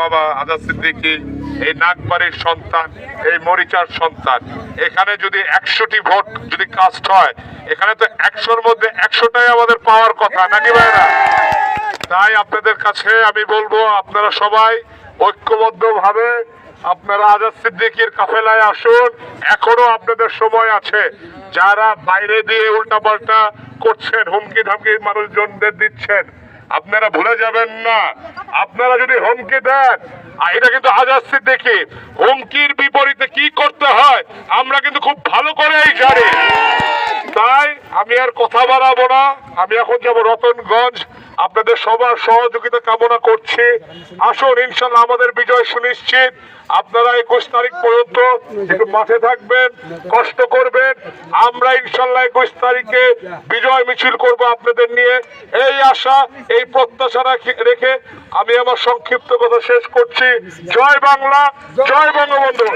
বাবা আজাদ সিদ্দিকী, এই নাগবাড়ির সন্তান, এই মরিচার সন্তান। এখানে যদি একশোটি ভোট যদি কাস্ট হয়, এখানে তো একশোর মধ্যে একশোটাই আমাদের পাওয়ার কথা, নাকি ভাইরা তাই আপনাদের কাছে আমি বলব, আপনারা সবাই ঐক্যবদ্ধ ভাবে আপনারা আজাদ সিদ্দিকির কাফেলায় আসুন। এখনও আপনাদের সময় আছে। যারা বাইরে দিয়ে উল্টাপাল্টা করছেন হুমকি ধামকি মানুষজনদের দিচ্ছেন আপনারা ভুলে যাবেন না। আপনারা যদি হুমকি দেন এটা কিন্তু আজ আসছে দেখে, হুমকির বিপরীতে কি করতে হয়, আমরা কিন্তু খুব ভালো করে এই আমি আর কথা বাড়াবো না। আমি এখন যাব রতনগঞ্জ। আপনাদের সবার সহযোগিতা কামনা করছি। আসুন, ইনশাল্লাহ আমাদের বিজয় সুনিশ্চিত। আপনারা একুশ তারিখ পর্যন্ত একটু মাঠে থাকবেন, কষ্ট করবেন। আমরা ইনশাল্লাহ একুশ তারিখে বিজয় মিছিল করব আপনাদের নিয়ে। এই আশা, এই প্রত্যাশা রেখে আমি আমার সংক্ষিপ্ত কথা শেষ করছি। জয় বাংলা, জয় বঙ্গবন্ধু।